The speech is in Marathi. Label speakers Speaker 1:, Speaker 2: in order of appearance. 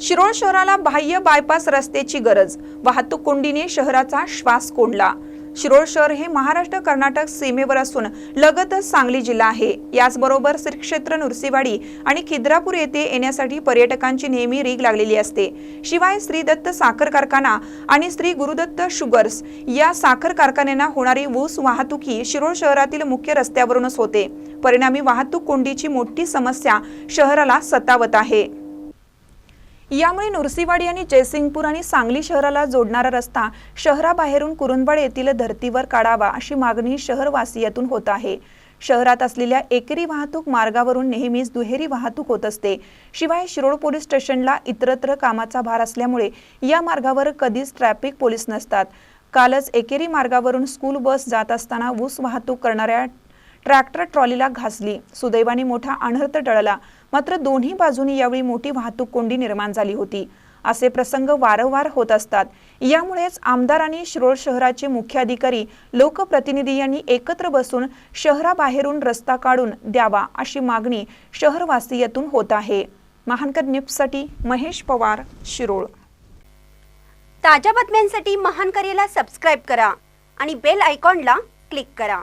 Speaker 1: शिरोळ शहराला बाह्य बायपास रस्त्याची गरज. वाहतूक कोंडीने शहराचा श्वास कोंडला. शिरोळ शहर हे महाराष्ट्र कर्नाटक सीमेवर असून लगतच सांगली जिल्हा आहे. याचबरोबर श्री क्षेत्र आणि खिद्रापूर येथे येण्यासाठी पर्यटकांची नेहमी रीग लागलेली असते. शिवाय श्री दत्त साखर कारखाना आणि श्री गुरुदत्त शुगर्स या साखर कारखान्यांना होणारी ऊस वाहतुकी शिरोळ शहरातील मुख्य रस्त्यावरूनच होते. परिणामी वाहतूक कोंडीची मोठी समस्या शहराला सतावत आहे. यामुळे नुरसीवाडी आणि जयसिंगपूर आणि सांगली शहराला जोडणारा रस्ता शहराबाहेरून कुरुंदवाड येथील धर्तीवर काढावा अशी मागणी शहरवासियातून होत आहे. शहरात असलेल्या एकेरी वाहतूक मार्गावरून नेहमीच दुहेरी वाहतूक होत असते. शिवाय शिरोळ पोलीस स्टेशनला इतरत्र कामाचा भार असल्यामुळे या मार्गावर कधीच ट्रॅफिक पोलीस नसतात. कालच एकेरी मार्गावरून स्कूल बस जात असताना ऊस वाहतूक करणाऱ्या ट्रॅक्टर ट्रॉलीला घासली. सुदैवाने मोठा अनर्थ टळला. मात्र दोन्ही बाजूनी यावेळी मोठी वाहतूक कोंडी निर्माण झाली होती. असे प्रसंग वारंवार होत असतात. यामुळेच आमदारांनी शिरोळ शहराचे मुख्याधिकारी लोकप्रतिनिधी यांनी एकत्र बसून शहराबाहेरून रस्ता काढून द्यावा अशी मागणी शहरवासियातून होत आहे. महानकर न्यूजसाठी महेश पवार शिरोळ.
Speaker 2: ताज्या बातम्यांसाठी महानकरेला सबस्क्राईब करा आणि बेल आयकॉनला क्लिक करा.